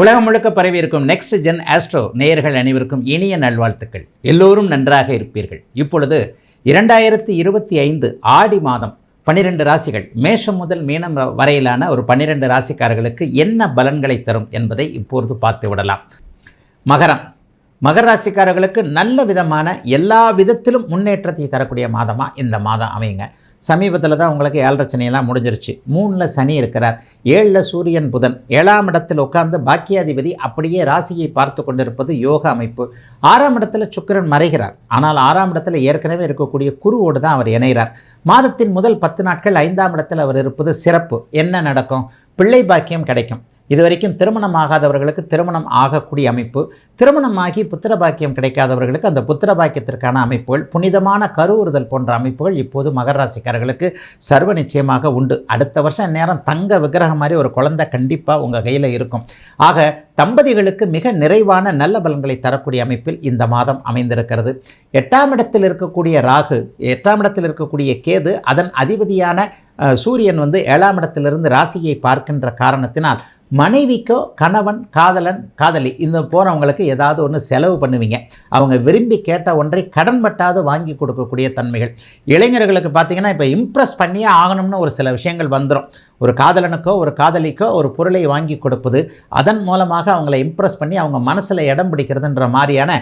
உலகம் முழுக்க பரவி இருக்கும் நெக்ஸ்ட் ஜென் ஆஸ்ட்ரோ நேயர்கள் அனைவருக்கும் இனிய நல்வாழ்த்துக்கள். எல்லோரும் நன்றாக இருப்பீர்கள். இப்பொழுது இரண்டாயிரத்தி இருபத்தி ஐந்து ஆடி மாதம் பன்னிரெண்டு ராசிகள் மேஷம் முதல் மீனம் வரையிலான ஒரு பன்னிரெண்டு ராசிக்காரர்களுக்கு என்ன பலன்களை தரும் என்பதை இப்பொழுது பார்த்து விடலாம். மகரம். மகர ராசிக்காரர்களுக்கு நல்ல விதமான எல்லா விதத்திலும் முன்னேற்றத்தை தரக்கூடிய மாதமாக இந்த மாதம் அமையுங்க. சமீபத்தில் தான் உங்களுக்கு ஏழரச்சனையெல்லாம் முடிஞ்சிருச்சு. மூணில் சனி இருக்கிறார். ஏழில் சூரியன் புதன். ஏழாம் இடத்தில் உட்கார்ந்து பாக்கியாதிபதி அப்படியே ராசியை பார்த்து கொண்டிருப்பது யோக அமைப்பு. ஆறாம் இடத்துல சுக்கிரன் மறைகிறார். ஆனால் ஆறாம் இடத்துல ஏற்கனவே இருக்கக்கூடிய குருவோடு தான் அவர் இணைகிறார். மாதத்தின் முதல் பத்து நாட்கள் ஐந்தாம் இடத்தில் அவர் இருப்பது சிறப்பு. என்ன நடக்கும்? பிள்ளை பாக்கியம் கிடைக்கும். இதுவரைக்கும் திருமணம் ஆகாதவர்களுக்கு திருமணம் ஆகக்கூடிய அமைப்பு திருமணமாகி புத்திர பாக்கியம் கிடைக்காதவர்களுக்கு அந்த புத்திர பாக்கியத்திற்கான அமைப்புகள் புனிதமான கருவுறுதல் போன்ற அமைப்புகள் இப்போது மகர ராசிக்காரர்களுக்கு சர்வ நிச்சயமாக உண்டு. அடுத்த வருஷம் நேரம் தங்க விக்கிரகம் மாதிரி ஒரு குழந்தை கண்டிப்பாக உங்கள் கையில் இருக்கும். ஆக தம்பதிகளுக்கு மிக நிறைவான நல்ல பலன்களை தரக்கூடிய அமைப்பில் இந்த மாதம் அமைந்திருக்கிறது. எட்டாம் இடத்தில் இருக்கக்கூடிய ராகு எட்டாம் இடத்தில் இருக்கக்கூடிய கேது அதன் அதிபதியான சூரியன் வந்து ஏழாம் இடத்திலிருந்து ராசியை பார்க்கின்ற காரணத்தினால் மனைவிக்கோ கணவன் காதலன் காதலி இந்த போகிறவங்களுக்கு ஏதாவது ஒன்று செலவு பண்ணுவீங்க. அவங்க விரும்பி கேட்ட ஒன்றை கடன் பட்டாது வாங்கி கொடுக்கக்கூடிய தன்மைகள். இளைஞர்களுக்கு பார்த்தீங்கன்னா இப்போ இம்ப்ரெஸ் பண்ணியே ஆகணும்னு ஒரு சில விஷயங்கள் வந்துடும் ஒரு காதலனுக்கோ ஒரு காதலிக்கோ ஒரு பொருளை வாங்கி கொடுப்பது அதன் மூலமாக அவங்கள இம்ப்ரெஸ் பண்ணி அவங்க மனசில் இடம் பிடிக்கிறதுன்ற மாதிரியான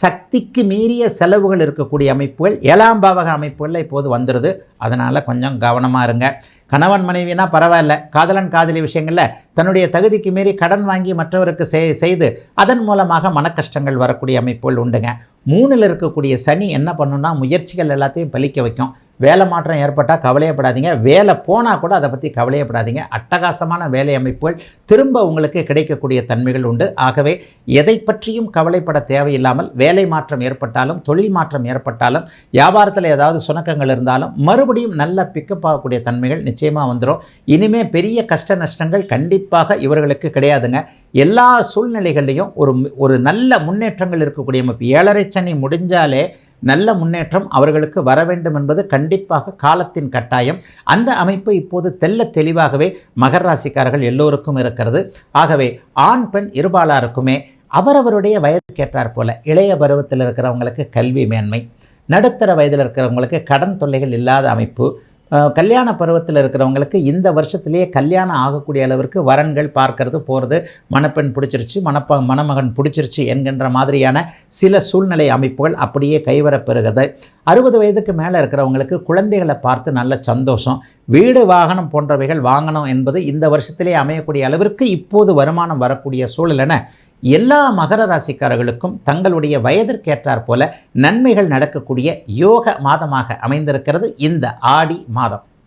சக்திக்கு மீறிய செலவுகள் இருக்கக்கூடிய அமைப்புகள் ஏழாம் பாவக அமைப்புகளில் இப்போது வந்துடுது அதனால் கொஞ்சம் கவனமாக இருங்க. கணவன் மனைவினா பரவாயில்ல. காதலன் காதலி விஷயங்களில் தன்னுடைய தகுதிக்கு மீறி கடன் வாங்கி மற்றவருக்கு செய் செய்து அதன் மூலமாக மனக்கஷ்டங்கள் வரக்கூடிய அமைப்புகள் உண்டுங்க. மூணில் இருக்கக்கூடிய சனி என்ன பண்ணுன்னா முயற்சிகள் எல்லாத்தையும் பலிக்க வைக்கும். வேலை மாற்றம் ஏற்பட்டால் கவலையப்படாதீங்க. வேலை போனால் கூட அதை பற்றி கவலையப்படாதீங்க. அட்டகாசமான வேலை அமைப்புகள் திரும்ப உங்களுக்கு கிடைக்கக்கூடிய தன்மைகள் உண்டு. ஆகவே எதை பற்றியும் கவலைப்பட தேவையில்லாமல் வேலை மாற்றம் ஏற்பட்டாலும் தொழில் மாற்றம் ஏற்பட்டாலும் வியாபாரத்தில் ஏதாவது சுணக்கங்கள் இருந்தாலும் மறுபடியும் நல்ல பிக்கப் ஆகக்கூடிய தன்மைகள் நிச்சயமாக வந்துடும். இனிமே பெரிய கஷ்ட நஷ்டங்கள் கண்டிப்பாக இவர்களுக்கு கிடையாதுங்க. எல்லா சூழ்நிலைகள்லையும் ஒரு ஒரு நல்ல முன்னேற்றங்கள் இருக்கக்கூடிய அமைப்பு ஏழரை சனி முடிஞ்சாலே நல்ல முன்னேற்றம் அவர்களுக்கு வர வேண்டும் என்பது கண்டிப்பாக காலத்தின் கட்டாயம். அந்த அமைப்பு இப்போது தெல்ல தெளிவாகவே மகர ராசிக்காரர்கள் எல்லோருக்கும் இருக்கிறது. ஆகவே ஆண் பெண் இருபாலாருக்குமே அவரவருடைய வயதுக்கேற்றாற் போல இளைய பருவத்தில் இருக்கிறவங்களுக்கு கல்வி மேன்மை நடுத்தர வயதில் இருக்கிறவங்களுக்கு கடன் தொல்லைகள் இல்லாத அமைப்பு கல்யாண பருவத்தில் இருக்கிறவங்களுக்கு இந்த வருஷத்துலேயே கல்யாணம் ஆகக்கூடிய அளவிற்கு வரன்கள் பார்க்கறது போகிறது மணப்பெண் பிடிச்சிருச்சு மணப்ப மணமகன் பிடிச்சிருச்சு என்கின்ற மாதிரியான சில சூழ்நிலை அமைப்புகள் அப்படியே கைவரப்பெறுகிறது அறுபது வயதுக்கு மேலே இருக்கிறவங்களுக்கு குழந்தைகளை பார்த்து நல்ல சந்தோஷம் வீடு வாகனம் போன்றவைகள் வாங்கணும் என்பது இந்த வருஷத்திலே அமையக்கூடிய அளவிற்கு இப்போது வருமானம் வரக்கூடிய சூழல் என எல்லா மகர ராசிக்காரர்களுக்கும் தங்களுடைய வயதிற்கேற்றாற் போல நன்மைகள் நடக்கக்கூடிய யோக மாதமாக அமைந்திருக்கிறது இந்த ஆடி மாதம்.